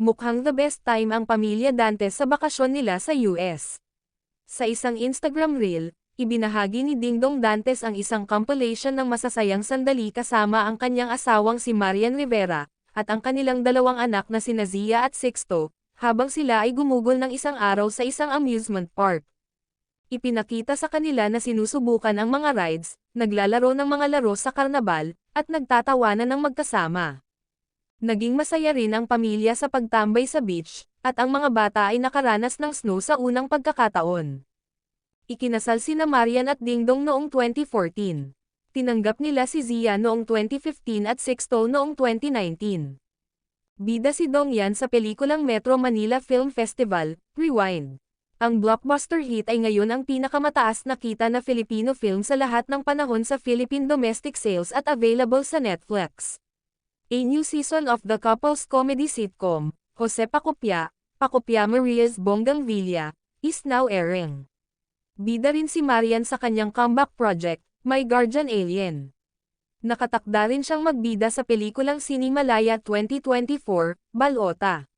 Mukhang the best time ang pamilya Dantes sa bakasyon nila sa US. Sa isang Instagram reel, ibinahagi ni Dingdong Dantes ang isang compilation ng masasayang sandali kasama ang kanyang asawang si Marian Rivera, at ang kanilang dalawang anak na sina Zia at Sixto, habang sila ay gumugol ng isang araw sa isang amusement park. Ipinakita sa kanila na sinusubukan ang mga rides, naglalaro ng mga laro sa karnabal, at nagtatawanan ng magkasama. Naging masaya rin ang pamilya sa pagtambay sa beach, at ang mga bata ay nakaranas ng snow sa unang pagkakataon. Ikinasal sina Marian at Dingdong noong 2014. Tinanggap nila si Zia noong 2015 at Sixto noong 2019. Bida si Dong Yan sa pelikulang Metro Manila Film Festival, Rewind. Ang blockbuster hit ay ngayon ang pinakamataas na kita na Filipino film sa lahat ng panahon sa Philippine domestic sales at available sa Netflix. A new season of the couple's comedy sitcom, Jose Pacopia, Pacopia Maria's Bonggang Villa, is now airing. Bida rin si Marian sa kanyang comeback project, My Guardian Alien. Nakatakda rin siyang magbida sa pelikulang Sinimalaya 2024, Balota.